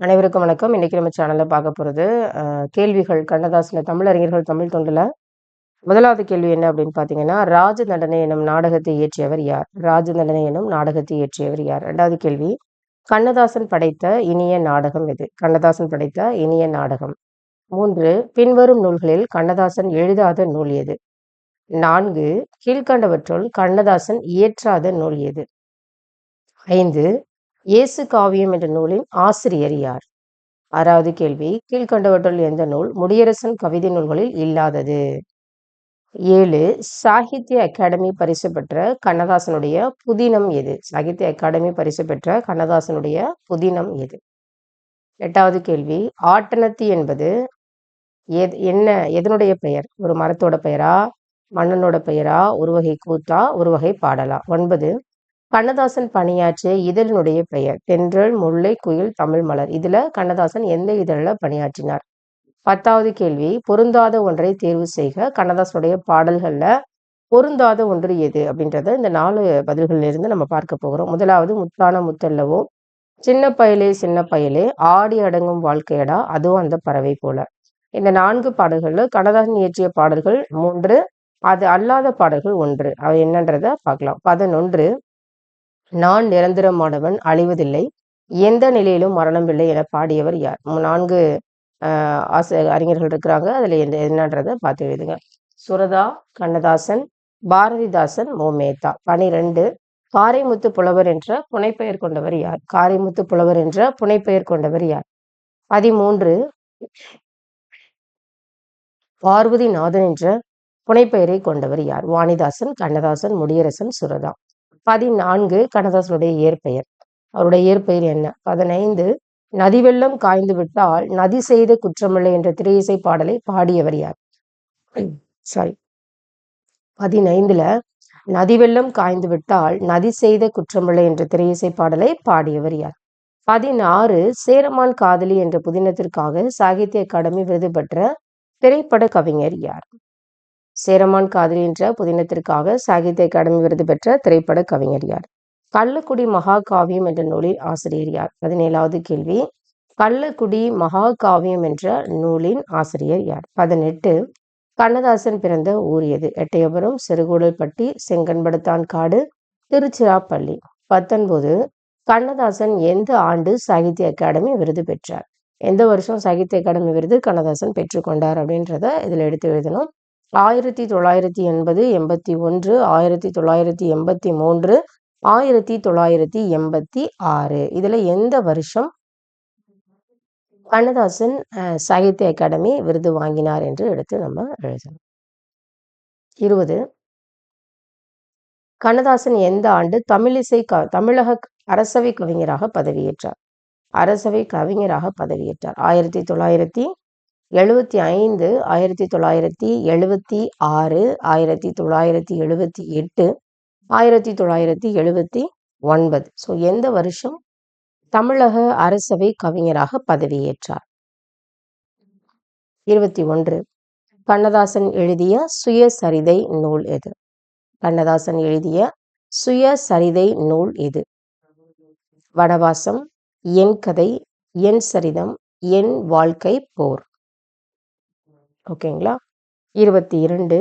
அனைவருக்கும் வணக்கம். இன்றைக்கி நம்ம சேனலில் பார்க்க போகிறது கேள்விகள் கண்ணதாசன தமிழறிஞர்கள் தமிழ் தொண்டில். முதலாவது கேள்வி என்ன அப்படின்னு பார்த்தீங்கன்னா ராஜ தண்டனை எனும் நாடகத்தை இயற்றியவர் யார்? ராஜ தண்டனை எனும் நாடகத்தை இயற்றியவர் யார்? ரெண்டாவது கேள்வி கண்ணதாசன் படைத்த இனிய நாடகம் எது? கண்ணதாசன் படைத்த இனிய நாடகம். மூன்று பின்வரும் நூல்களில் கண்ணதாசன் எழுதாத நூல் எது? நான்கு கீழ்கண்டவற்றுள் கண்ணதாசன் இயற்றாத நூல் எது? ஐந்து இயேசு காவியம் என்ற நூலின் ஆசிரியர் யார்? ஆறாவது கேள்வி கீழ்கண்டவற்றுள் எந்த நூல் முடியரசன் கவிதை நூல்களில் இல்லாதது? ஏழு சாகித்ய அகாடமி பரிசு பெற்ற கண்ணதாசனுடைய புதினம் எது? சாகித்ய அகாடமி பரிசு பெற்ற கண்ணதாசனுடைய புதினம் எது? எட்டாவது கேள்வி ஆட்டனத்தி என்பது எத் என்ன எதனுடைய பெயர்? ஒரு மரத்தோட பெயரா? மன்னனோட பெயரா? ஒரு வகை கூத்தா? ஒரு வகை பாடலா? ஒன்பது கண்ணதாசன் பணியாற்றிய இதழினுடைய பெயர் தென்றல் முல்லை குயில் தமிழ் மலர். இதுல கண்ணதாசன் எந்த இதழில் பணியாற்றினார்? பத்தாவது கேள்வி. பொருந்தாத ஒன்றை தேர்வு செய்க. கண்ணதாசனுடைய பாடல்கள்ல பொருந்தாத ஒன்று எது? அப்படின்றத இந்த நாலு பதில்களிலிருந்து நம்ம பார்க்க போகிறோம். முதலாவது முத்தான முத்தல்லவோ? சின்ன பயலே சின்ன பயலே ஆடி அடங்கும் வாழ்க்கையடா? அதுவும் அந்த பறவை போல. இந்த நான்கு பாடல்கள்ல கண்ணதாசன் இயற்றிய பாடல்கள் மூன்று அது அல்லாத பாடல்கள் ஒன்று. அவை என்னன்றத பார்க்கலாம். பதினொன்று நான் நிரந்தரமானவன் அழிவதில்லை. எந்த நிலையிலும் மரணமில்லை என பாடியவர் யார்? நான்கு ஆச அறிஞர்கள் இருக்கிறாங்க. அதில் எந்த என்னன்றதை பார்த்து எழுதுங்க. சுரதா கண்ணதாசன் பாரதிதாசன் மோமேதா. பனிரெண்டு காரைமுத்து புலவர் என்ற புனைப்பெயர் கொண்டவர் யார்? காரைமுத்து புலவர் என்ற புனைப்பெயர் கொண்டவர் யார்? பதிமூன்று பார்வதிநாதன் என்ற புனைப்பெயரை கொண்டவர் யார்? வாணிதாசன் கண்ணதாசன் முடியரசன் சுரதா. பதினான்கு கண்ணதாசனுடைய இயற்பெயர். அவருடைய இயற்பெயர் என்ன? பதினைந்து நதி வெள்ளம் காய்ந்து விட்டால் நதி செய்த குற்றமில்லை என்ற திரையிசை பாடலை பாடியவர் யார்? சாரி பதினைந்துல நதி வெள்ளம் காய்ந்து விட்டால் நதி செய்த குற்றமில்லை என்ற திரையிசை பாடலை பாடியவர் யார்? பதினாறு சேரமான் காதலி என்ற புதினத்திற்காக சாகித்ய அகாடமி விருது பெற்ற திரைப்பட கவிஞர் யார்? சேரமான் காதலி என்ற புதினத்திற்காக சாகித்ய அகாடமி விருது பெற்ற திரைப்பட கவிஞர் யார்? கள்ளக்குடி மகாகாவியம் என்ற நூலின் ஆசிரியர் யார்? பதினேழாவது கேள்வி. கள்ளக்குடி மகாகாவியம் என்ற நூலின் ஆசிரியர் யார்? பதினெட்டு. கண்ணதாசன் பிறந்த ஊர் எது? எட்டயபுரம் சிறுகூடல்பட்டி செங்கன்படுத்தான் காடு திருச்சிராப்பள்ளி. பத்தொன்பது. கண்ணதாசன் எந்த ஆண்டு சாகித்ய அகாடமி விருது பெற்றார்? எந்த வருஷம் சாகித்ய அகாடமி விருது கண்ணதாசன் பெற்றுக்கொண்டார் அப்படின்றத இதில் எடுத்து எழுதணும். ஆயிரத்தி தொள்ளாயிரத்தி எண்பது எண்பத்தி ஒன்று ஆயிரத்தி தொள்ளாயிரத்தி எண்பத்தி மூன்று ஆயிரத்தி தொள்ளாயிரத்தி எண்பத்தி ஆறு. இதுல எந்த வருஷம் கண்ணதாசன் சாகித்ய அகாடமி விருது வாங்கினார் என்று எடுத்து நம்ம எழுதணும் இருபது. கண்ணதாசன் எந்த ஆண்டு தமிழிசை க தமிழக அரசவை கவிஞராக பதவியேற்றார்? அரசவை கவிஞராக பதவியேற்றார். ஆயிரத்தி தொள்ளாயிரத்தி எழுபத்தி ஐந்து ஆயிரத்தி தொள்ளாயிரத்தி எழுபத்தி ஆறு ஆயிரத்தி தொள்ளாயிரத்தி எழுபத்தி எட்டு ஆயிரத்தி தொள்ளாயிரத்தி எழுபத்தி ஒன்பது. ஸோ எந்த வருஷம்? தமிழக அரசவை கவிஞராக பதவியேற்றார். இருபத்தி ஒன்று. கண்ணதாசன் எழுதிய சுயசரிதை நூல் எது? கண்ணதாசன் எழுதிய சுயசரிதை நூல் இது வனவாசம் என் கதை என் சரிதம் என் வாழ்க்கை போர். ஓகேங்களா? இருபத்தி இரண்டு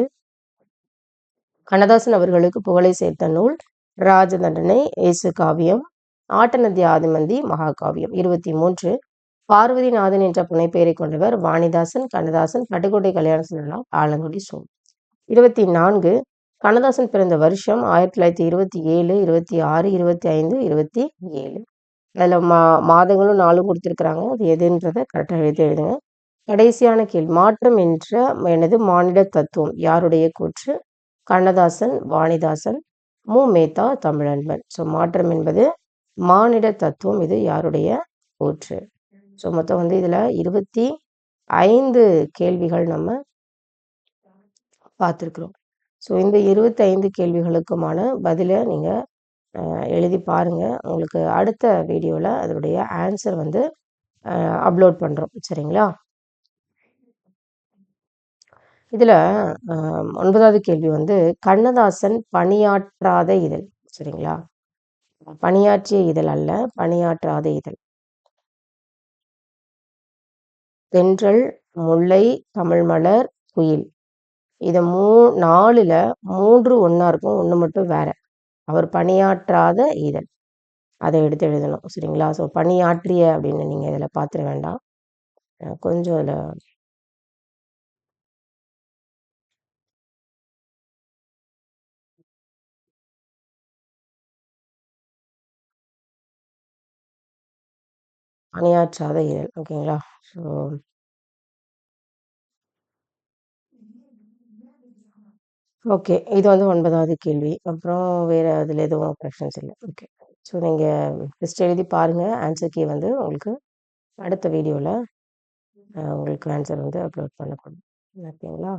கண்ணதாசன் அவர்களுக்கு புகழை சேர்த்த நூல் ராஜதண்டனை இயேசு காவியம் ஆட்டநதி ஆதிமந்தி மகாகாவியம். இருபத்தி மூன்று பார்வதிநாதன் என்ற புனைப்பெயரை கொண்டவர் வாணிதாசன் கண்ணதாசன் பட்டுக்கோட்டை கல்யாண சொல்லலாம் ஆலங்குடி சோம் இருபத்தி நான்கு கண்ணதாசன் பிறந்த வருஷம் ஆயிரத்தி தொள்ளாயிரத்தி இருபத்தி ஏழு இருபத்தி ஆறு இருபத்தி ஐந்து இருபத்தி ஏழு. அதில் மா மாதங்களும் நாளும் கொடுத்துருக்குறாங்க. அது எதுன்றதை கரெக்டாக எழுதி எழுதுங்க. கடைசியான கேள்வி மாற்றம் என்ற எனது மானிட தத்துவம். யாருடைய கூற்று? கண்ணதாசன் வாணிதாசன் மு. மேத்தா தமிழன்பன். ஸோ மாற்றம் என்பது மானிட தத்துவம். இது யாருடைய கூற்று? ஸோ மொத்தம் வந்து இதில் இருபத்தி ஐந்து கேள்விகள் நம்ம பார்த்துருக்குறோம். ஸோ இந்த இருபத்தி ஐந்து கேள்விகளுக்குமான பதிலை நீங்கள் எழுதி பாருங்கள் உங்களுக்கு அடுத்த வீடியோவில் அதனுடைய ஆன்சர் வந்து அப்லோட் பண்ணுறோம் சரிங்களா? இதில் ஒன்பதாவது கேள்வி வந்து கண்ணதாசன் பணியாற்றாத இதழ் சரிங்களா? பணியாற்றிய இதழ் அல்ல பணியாற்றாத இதழ். தென்றல் முல்லை தமிழ்மலர் குயில். இதை மூ நாலில் மூன்று ஒன்றா இருக்கும் ஒன்று மட்டும் வேற. அவர் பணியாற்றாத இதழ். அதை எடுத்து எழுதணும் சரிங்களா? ஸோ பணியாற்றிய அப்படின்னு நீங்கள் இதில் பார்த்துட வேண்டாம். கொஞ்சம் அதில் பணியாற்றாத இதழ் ஓகேங்களா? ஸோ ஓகே இது வந்து ஒன்பதாவது கேள்வி. அப்புறம் வேறு அதில் எதுவும் கொஷின்ஸ் இல்லை. ஓகே. ஸோ நீங்கள் லிஸ்ட் எழுதி பாருங்கள் ஆன்சர் கீ வந்து உங்களுக்கு அடுத்த வீடியோவில் உங்களுக்கு ஆன்சர் வந்து அப்லோட் பண்ணக்கூடும் ஓகேங்களா?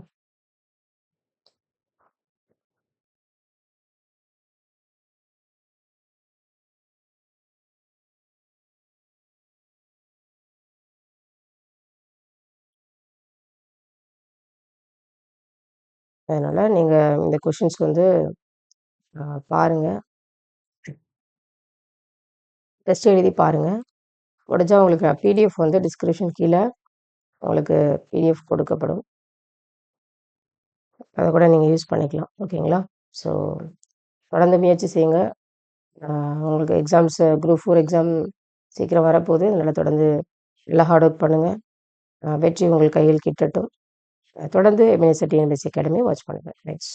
அதனால் நீங்கள் இந்த கொஷின்ஸ் வந்து பாருங்கள் டெஸ்ட் எழுதி பாருங்கள் முடிஞ்சா உங்களுக்கு பிடிஎஃப் வந்து டிஸ்கிரிப்ஷன் கீழே உங்களுக்கு பிடிஎஃப் கொடுக்கப்படும். அதை கூட நீங்கள் யூஸ் பண்ணிக்கலாம். ஓகேங்களா ஸோ தொடர்ந்து முயற்சி செய்யுங்க. உங்களுக்கு எக்ஸாம்ஸ் குரூப் ஃபோர் எக்ஸாம் சீக்கிரம் வரப்போகுது. அதனால் தொடர்ந்து நல்லா ஹார்ட் ஒர்க் பண்ணுங்கள் வெற்றி உங்கள் கையில் கிட்டட்டும். தொடர்ந்து எம்என்எஸ்டி டிஎன்பிஎஸ்சி அகாடமி வாட்ச் பண்ணுங்கள் தேங்க்ஸ்